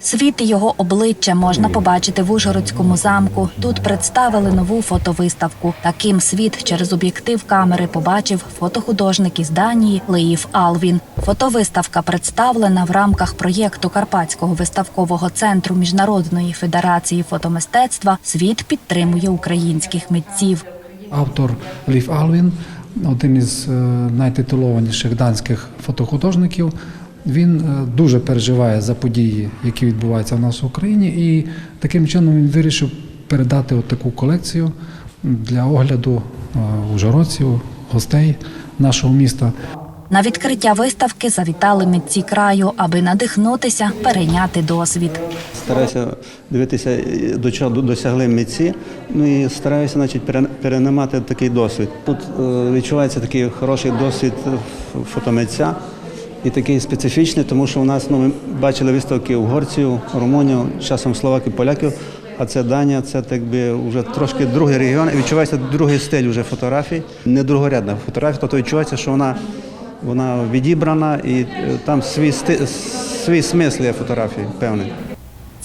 Світ його обличчя можна побачити в Ужгородському замку. Тут представили нову фотовиставку. Таким світ через об'єктив камери побачив фотохудожник із Данії Леїв Алвін. Фотовиставка представлена в рамках проєкту Карпатського виставкового центру Міжнародної федерації фотомистецтва. Світ підтримує українських митців. Автор Лів Алвін, один із е, найтитулованіших данських фотохудожників. Він е, дуже переживає за події, які відбуваються в нас в Україні, і таким чином він вирішив передати от таку колекцію для огляду е, ужгородців, гостей нашого міста. На відкриття виставки завітали митці краю, аби надихнутися, перейняти досвід. Стараюся дивитися, до чого досягли митці, ну і стараюся значить, пере- перенаймати такий досвід. Тут е, відчувається такий хороший досвід фотомитця і такий специфічний, тому що у нас ну, ми бачили виставки угорців, румунів, часом словаків, поляків. А це Данія, це так би вже трошки другий регіон. І відчувається другий стиль вже фотографій. Не другорядна фотографія, тобто відчувається, що вона, вона відібрана і е, там свій, сти, свій смисл є фотографії, певний.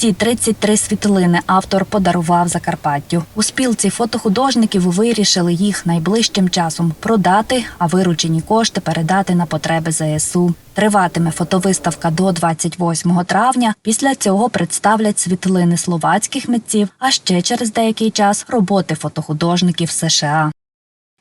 Ці 33 світлини автор подарував Закарпаттю. У спілці фотохудожників вирішили їх найближчим часом продати, а виручені кошти передати на потреби ЗСУ. Триватиме фотовиставка до 28 травня. Після цього представлять світлини словацьких митців, а ще через деякий час роботи фотохудожників США.